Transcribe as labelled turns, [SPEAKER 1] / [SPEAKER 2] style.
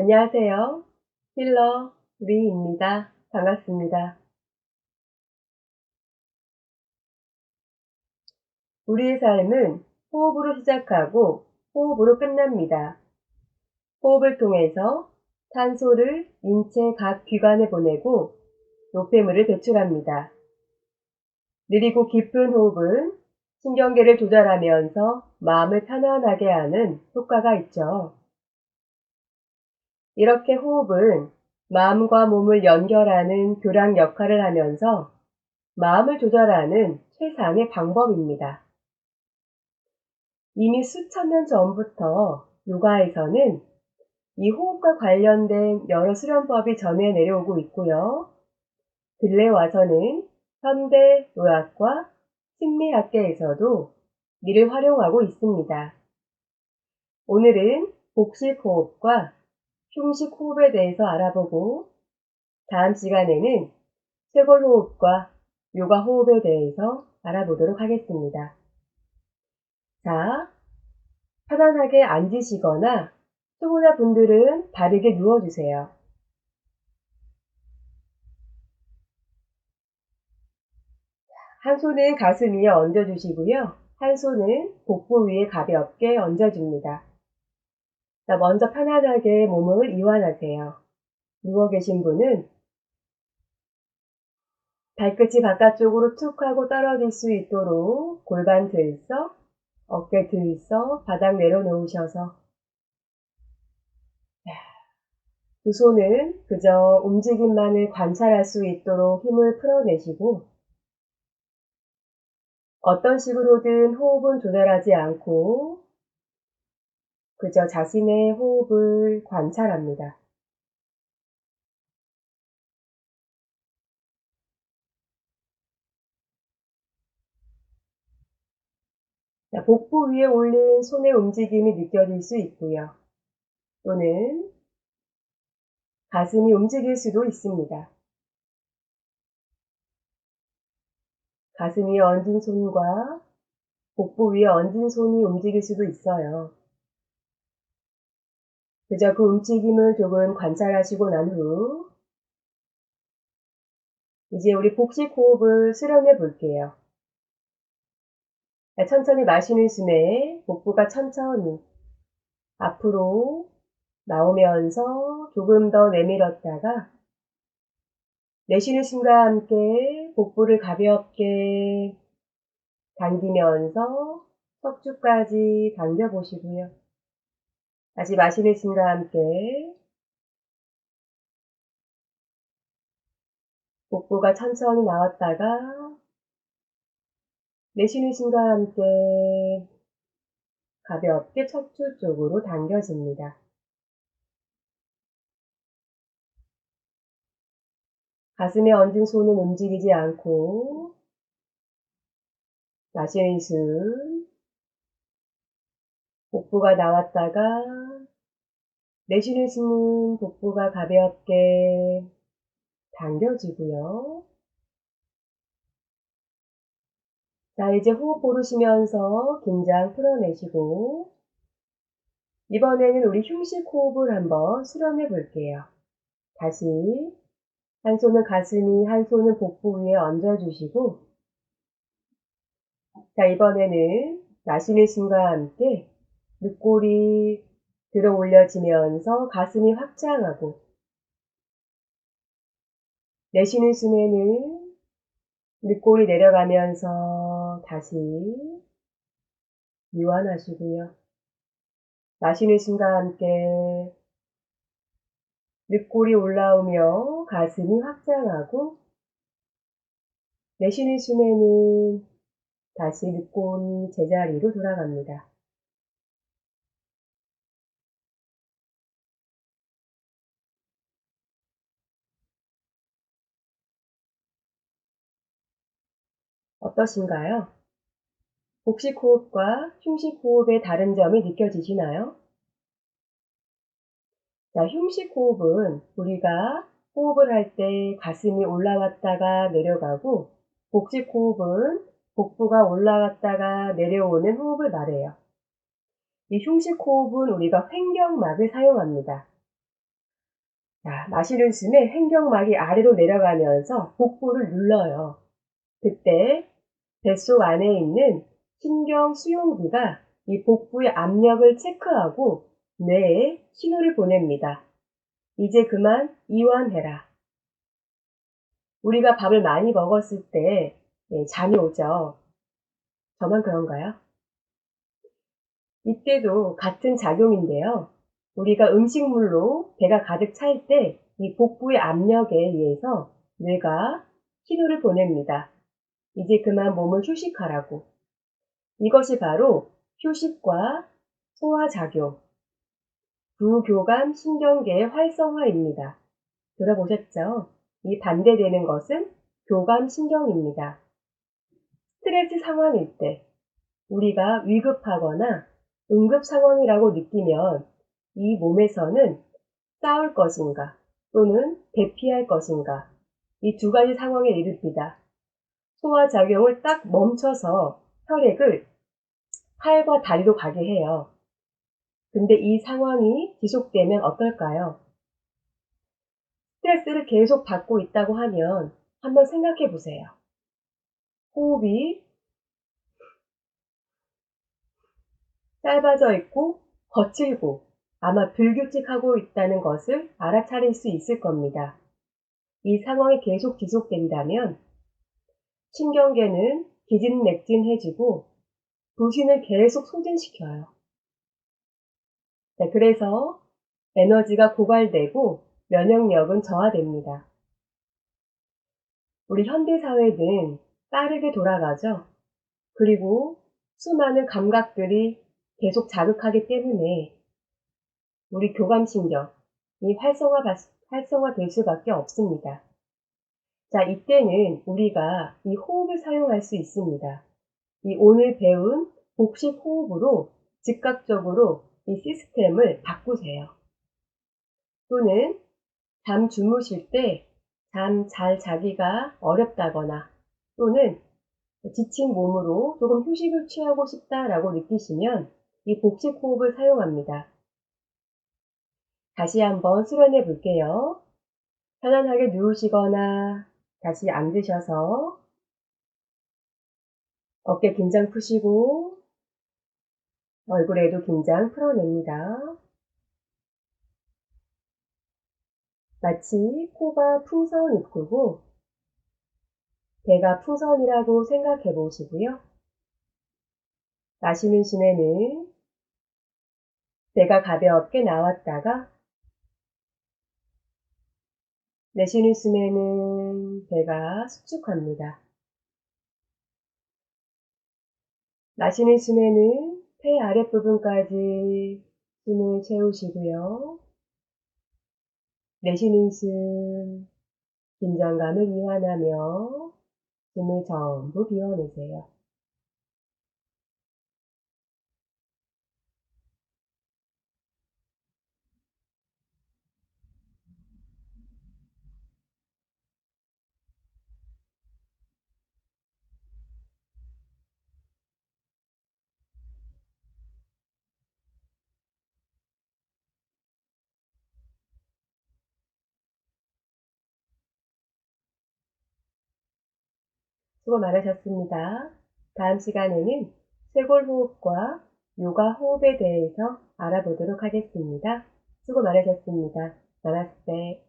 [SPEAKER 1] 안녕하세요. 힐러 리입니다. 반갑습니다. 우리의 삶은 호흡으로 시작하고 호흡으로 끝납니다. 호흡을 통해서 탄소를 인체 각 기관에 보내고 노폐물을 배출합니다. 느리고 깊은 호흡은 신경계를 조절하면서 마음을 편안하게 하는 효과가 있죠. 이렇게 호흡은 마음과 몸을 연결하는 교량 역할을 하면서 마음을 조절하는 최상의 방법입니다. 이미 수천 년 전부터 요가에서는 이 호흡과 관련된 여러 수련법이 전해 내려오고 있고요. 근래 와서는 현대 의학과 심리학계에서도 이를 활용하고 있습니다. 오늘은 복식 호흡과 흉식 호흡에 대해서 알아보고 다음 시간에는 쇄골 호흡과 요가 호흡에 대해서 알아보도록 하겠습니다. 자, 편안하게 앉으시거나 초보자 분들은 바르게 누워주세요. 한 손은 가슴 위에 얹어주시고요. 한 손은 복부 위에 가볍게 얹어줍니다. 자, 먼저 편안하게 몸을 이완하세요. 누워 계신 분은 발끝이 바깥쪽으로 툭 하고 떨어질 수 있도록 골반 들썩, 어깨 들썩, 바닥 내려놓으셔서 두 손은 그저 움직임만을 관찰할 수 있도록 힘을 풀어내시고 어떤 식으로든 호흡은 조절하지 않고 그저 자신의 호흡을 관찰합니다. 복부 위에 올린 손의 움직임이 느껴질 수 있고요. 또는 가슴이 움직일 수도 있습니다. 가슴이 얹은 손과 복부 위에 얹은 손이 움직일 수도 있어요. 그저 그 움직임을 조금 관찰하시고 난 후, 이제 우리 복식 호흡을 수련해 볼게요. 천천히 마시는 숨에 복부가 천천히 앞으로 나오면서 조금 더 내밀었다가 내쉬는 숨과 함께 복부를 가볍게 당기면서 척추까지 당겨보시고요. 다시 마시는 숨과 함께 복부가 천천히 나왔다가 내쉬는 숨과 함께 가볍게 척추 쪽으로 당겨집니다. 가슴에 얹은 손은 움직이지 않고 마시는 숨 복부가 나왔다가 내쉬는 숨은 복부가 가볍게 당겨지고요. 자, 이제 호흡 고르시면서 긴장 풀어내시고 이번에는 우리 흉식 호흡을 한번 수련해 볼게요. 다시 한 손은 가슴이, 한 손은 복부 위에 얹어주시고 자, 이번에는 마시는 숨과 함께 늑골이 들어 올려지면서 가슴이 확장하고 내쉬는 숨에는 늑골이 내려가면서 다시 이완하시고요. 마시는 숨과 함께 늑골이 올라오며 가슴이 확장하고 내쉬는 숨에는 다시 늑골이 제자리로 돌아갑니다. 어떠신가요? 복식 호흡과 흉식 호흡의 다른 점이 느껴지시나요? 자, 흉식 호흡은 우리가 호흡을 할 때 가슴이 올라왔다가 내려가고 복식 호흡은 복부가 올라갔다가 내려오는 호흡을 말해요. 이 흉식 호흡은 우리가 횡격막을 사용합니다. 자, 마시는 숨에 횡격막이 아래로 내려가면서 복부를 눌러요. 그때 뱃속 안에 있는 신경 수용기가 이 복부의 압력을 체크하고 뇌에 신호를 보냅니다. 이제 그만 이완해라. 우리가 밥을 많이 먹었을 때 네, 잠이 오죠. 저만 그런가요? 이때도 같은 작용인데요. 우리가 음식물로 배가 가득 찰 때 이 복부의 압력에 의해서 뇌가 신호를 보냅니다. 이제 그만 몸을 휴식하라고. 이것이 바로 휴식과 소화작용, 부교감 신경계의 활성화입니다. 들어보셨죠? 이 반대되는 것은 교감 신경입니다. 스트레스 상황일 때 우리가 위급하거나 응급 상황이라고 느끼면 이 몸에서는 싸울 것인가 또는 대피할 것인가 이 두 가지 상황에 이릅니다. 소화 작용을 딱 멈춰서 혈액을 팔과 다리로 가게 해요. 근데 이 상황이 지속되면 어떨까요? 스트레스를 계속 받고 있다고 하면 한번 생각해 보세요. 호흡이 짧아져 있고 거칠고 아마 불규칙하고 있다는 것을 알아차릴 수 있을 겁니다. 이 상황이 계속 지속된다면 신경계는 기진맥진해지고 부신을 계속 소진시켜요. 네, 그래서 에너지가 고갈되고 면역력은 저하됩니다. 우리 현대사회는 빠르게 돌아가죠. 그리고 수많은 감각들이 계속 자극하기 때문에 우리 교감신경이 활성화, 활성화될 수밖에 없습니다. 자, 이때는 우리가 이 호흡을 사용할 수 있습니다. 이 오늘 배운 복식 호흡으로 즉각적으로 이 시스템을 바꾸세요. 또는 잠 주무실 때 잠 잘 자기가 어렵다거나 또는 지친 몸으로 조금 휴식을 취하고 싶다라고 느끼시면 이 복식 호흡을 사용합니다. 다시 한번 수련해 볼게요. 편안하게 누우시거나 다시 앉으셔서 어깨 긴장 푸시고 얼굴에도 긴장 풀어냅니다. 마치 코가 풍선 입구고 배가 풍선이라고 생각해 보시고요. 마시는 숨에는 배가 가볍게 나왔다가 내쉬는 숨에는 배가 수축합니다. 마시는 숨에는 폐 아랫부분까지 숨을 채우시고요. 내쉬는 숨, 긴장감을 이완하며 숨을 전부 비워내세요. 수고 많으셨습니다. 다음 시간에는 쇄골 호흡과 요가 호흡에 대해서 알아보도록 하겠습니다. 수고 많으셨습니다. 나라스테